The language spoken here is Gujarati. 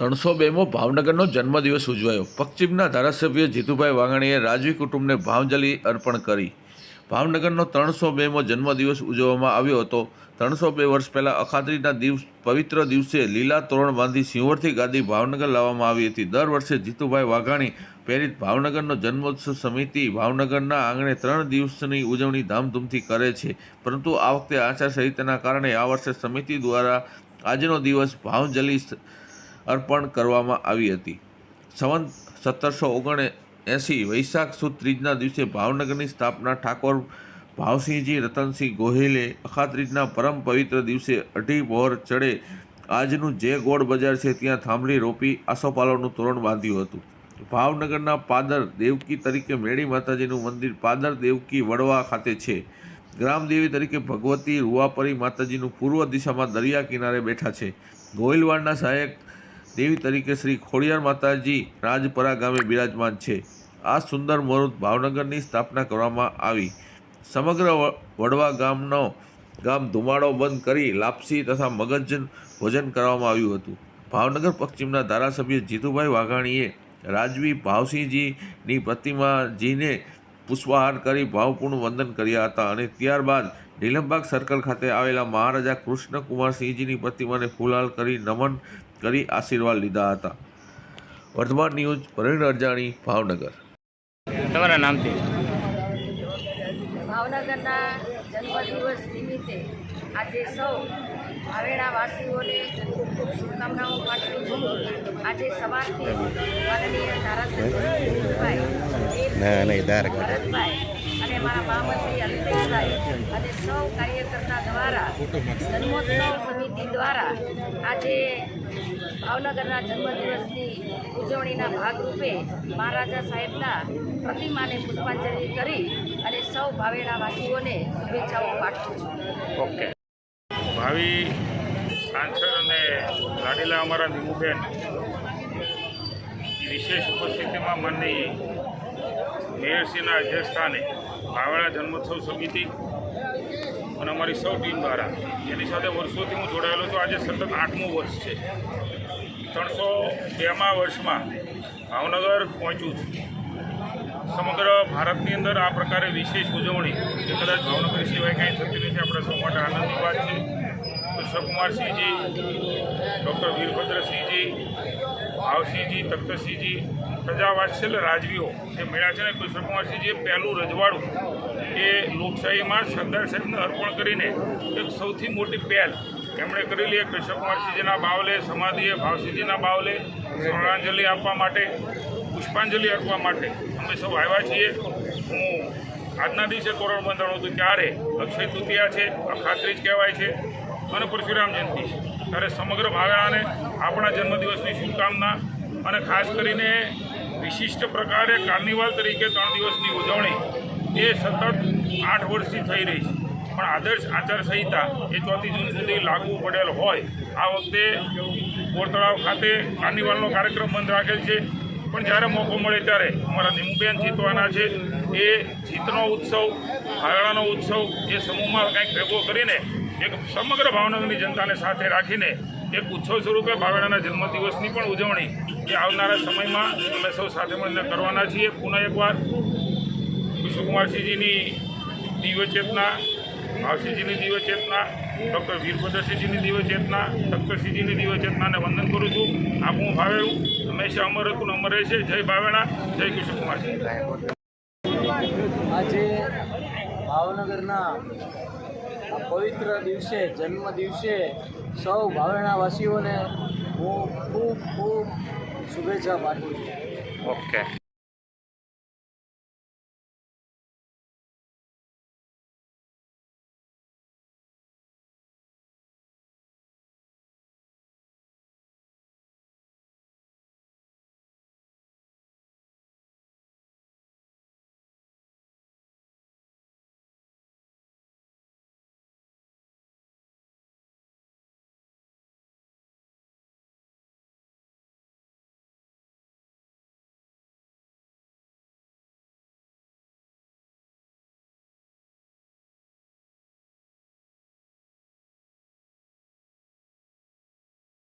ત્રણસો બેમો ભાવનગરનો જન્મદિવસ ઉજવાયો. પશ્ચિમના ધારાસભ્ય જીતુભાઈ વાઘાણીએ રાજવી કુટુંબને ભાવજલિ અર્પણ કરી. ભાવનગરનો ત્રણસો બેમો જન્મદિવસ ઉજવવામાં આવ્યો હતો. ત્રણસો બે વર્ષ પહેલાં અખાત્રીના દિવસ, પવિત્ર દિવસે લીલા તોરણ બાંધી સિંહોરથી ગાદી ભાવનગર લાવવામાં આવી હતી. દર વર્ષે જીતુભાઈ વાઘાણી પ્રેરિત ભાવનગરનો જન્મોત્સવ સમિતિ ભાવનગરના આંગણે ત્રણ દિવસની ઉજવણી ધામધૂમથી કરે છે. પરંતુ આ વખતે આચારસંહિતાના કારણે આ વર્ષે સમિતિ દ્વારા આજનો દિવસ ભાવંજલિ અર્પણ કરવામાં આવી હતી. સંવંત સત્તરસો ઓગણ એંસી વૈશાખ સુદ ત્રીજના દિવસે ભાવનગરની સ્થાપના ઠાકોર ભાવસિંહજી રતનસિંહ ગોહિલે અખાત્રીજના પરમ પવિત્ર દિવસે અઢી પહોર ચડે આજનું જે ગોળ બજાર છે ત્યાં થાંભલી રોપી આસોપાલવનું તોરણ બાંધ્યું હતું. ભાવનગરના પાદર દેવકી તરીકે મેળી માતાજીનું મંદિર પાદર દેવકી વડવા ખાતે છે. ગ્રામદેવી તરીકે ભગવતી રૂવાપરી માતાજીનું પૂર્વ દિશામાં દરિયા કિનારે બેઠા છે. ગોહિલવાડના સહાયક દેવી તરીકે શ્રી ખોડિયાર માતાજી રાજપરા ગામે બિરાજમાન છે. આ સુંદર મુહૂર્ત ભાવનગરની સ્થાપના કરવામાં આવી. સમગ્ર વડવા ગામનો ગામ ધુમાડો બંધ કરી લાપસી તથા મગજ ભોજન કરવામાં આવ્યું હતું. ભાવનગર પશ્ચિમના ધારાસભ્ય જીતુભાઈ વાઘાણીએ રાજવી ભાવસિંહજીની પ્રતિમાજીને પુષ્પહાર કરી ભાવપૂર્ણ વંદન કર્યા હતા અને ત્યારબાદ નીલમબાગ સર્કલ ખાતે આવેલા મહારાજા કૃષ્ણકુમારસિંહજીની પ્રતિમાને ફૂલહાર કરી નમન કરી આશીર્વાદ લીધા હતા. વર્તમાન ન્યૂઝ પ્રવીણ અરજાણી ભાવનગર. તમારા નામથી? ભાવનગરના જન્મદિવસ નિમિત્તે આજે સૌ વાસીઓને ખૂબ ખૂબ શુભકામનાઓ પાઠવું છું. આજે સવારથી માનનીય ધારાસભ્ય. ભરતભાઈ મારા મહામંત્રી અલ્પેશભાઈ અને સૌ કાર્યકર્તા દ્વારા, જન્મોત્સવ સમિતિ દ્વારા આજે ભાવનગરના જન્મદિવસની ઉજવણીના ભાગરૂપે મહારાજા સાહેબના પ્રતિમાને પુષ્પાંજલિ કરી અને સૌ ભાવેણા વાસીઓને શુભેચ્છાઓ પાઠવું છું. ઓકે. ભાવિ સાંસદ અને લાડીલા અમારા નીમુબેન વિશેષ ઉપસ્થિતિમાં માનની મેયરશ્રીના અધ્યક્ષસ્થાને ભાવેણા જન્મોત્સવ સમિતિ અને અમારી સૌ ટીમ દ્વારા એની સાથે વર્ષોથી હું જોડાયેલો છું. આજે સતત આઠમું વર્ષ છે. ત્રણસો બેમાં વર્ષમાં ભાવનગર પહોંચ્યું છું. સમગ્ર ભારતની અંદર આ પ્રકારે વિશેષ ઉજવણી જે કદાચ ભાવનગર સિવાય કાંઈ થતી નથી. આપણે સૌ માટે આનંદની વાત છે. કૃષ્ણકુમારસિંહજી, ડૉક્ટર વીરભદ્રસિંહજી, ભાવસિંહજી, તખ્તસિંહજી પ્રજાવાત્સલ્ય રાજવીઓ જે મેળા છે ને કૃષ્ણકુમારસિંહજીએ પહેલું રજવાડું એ લોકશાહીમાં સરદાર સાહેબને અર્પણ કરીને એક સૌથી મોટી પહેલ એમણે કરેલી એ કૃષ્ણકુમારસિંહજીના બાવલે, સમાધિએ ભાવસિંહજીના બાવલે શ્રદ્ધાંજલિ આપવા માટે, પુષ્પાંજલિ આપવા માટે અમે સૌ આવ્યા છીએ. હું આજના દિવસે તોરણ બંધાણું હતું ત્યારે અક્ષય તૃતીયા છે અખાત્રીજ કહેવાય છે. અને પરશુરામ જયંતિ છે. ત્યારે સમગ્ર ભાવેણાને આપણા જન્મદિવસની શુભકામના અને ખાસ કરીને વિશિષ્ટ પ્રકારે કાર્નિવાલ તરીકે ત્રણ દિવસની ઉજવણી એ સતત આઠ વર્ષથી થઈ રહી છે. પણ આદર્શ આચારસંહિતા એ ચોથી જૂન સુધી લાગુ પડેલ હોય, આ વખતે બોરતળાવ ખાતે કાર્નિવાલનો કાર્યક્રમ બંધ રાખેલ છે. પણ જ્યારે મોકો મળે ત્યારે અમારા નીમુબેન જીતવાના છે. એ જીતનો ઉત્સવ ભાગડાનો ઉત્સવ એ સમૂહમાં કંઈક ભેગો કરીને એક સમગ્ર ભાવનગરની જનતાને સાથે રાખીને એક ઉત્સવ સ્વરૂપે ભાવેડાના જન્મદિવસની પણ ઉજવણી એ આવનારા સમયમાં અમે સૌ સાથે મળીને કરવાના છીએ. પુનઃ એકવાર વિશ્વકુમારસિંહજીની દિવ્ય ચેતના ભાવસિંહજીની દિવ્ય ચેતના ડૉક્ટર વીરભદ્રસિંહજીની દિવ્ય ચેતના તખ્તસિંહજીની દિવ્ય ચેતનાને વંદન કરું છું. આપણું ભાવેડું હંમેશા અમર હતું અમર રહેશે. જય ભાવેણા. જય કિશોરકુમારસિંહ આજે ભાવનગરના પવિત્ર દિવસે જન્મ દિવસે સૌ ભાવેણાવાસીઓને હું ખૂબ ખૂબ શુભેચ્છા પાઠવું છું. ઓકે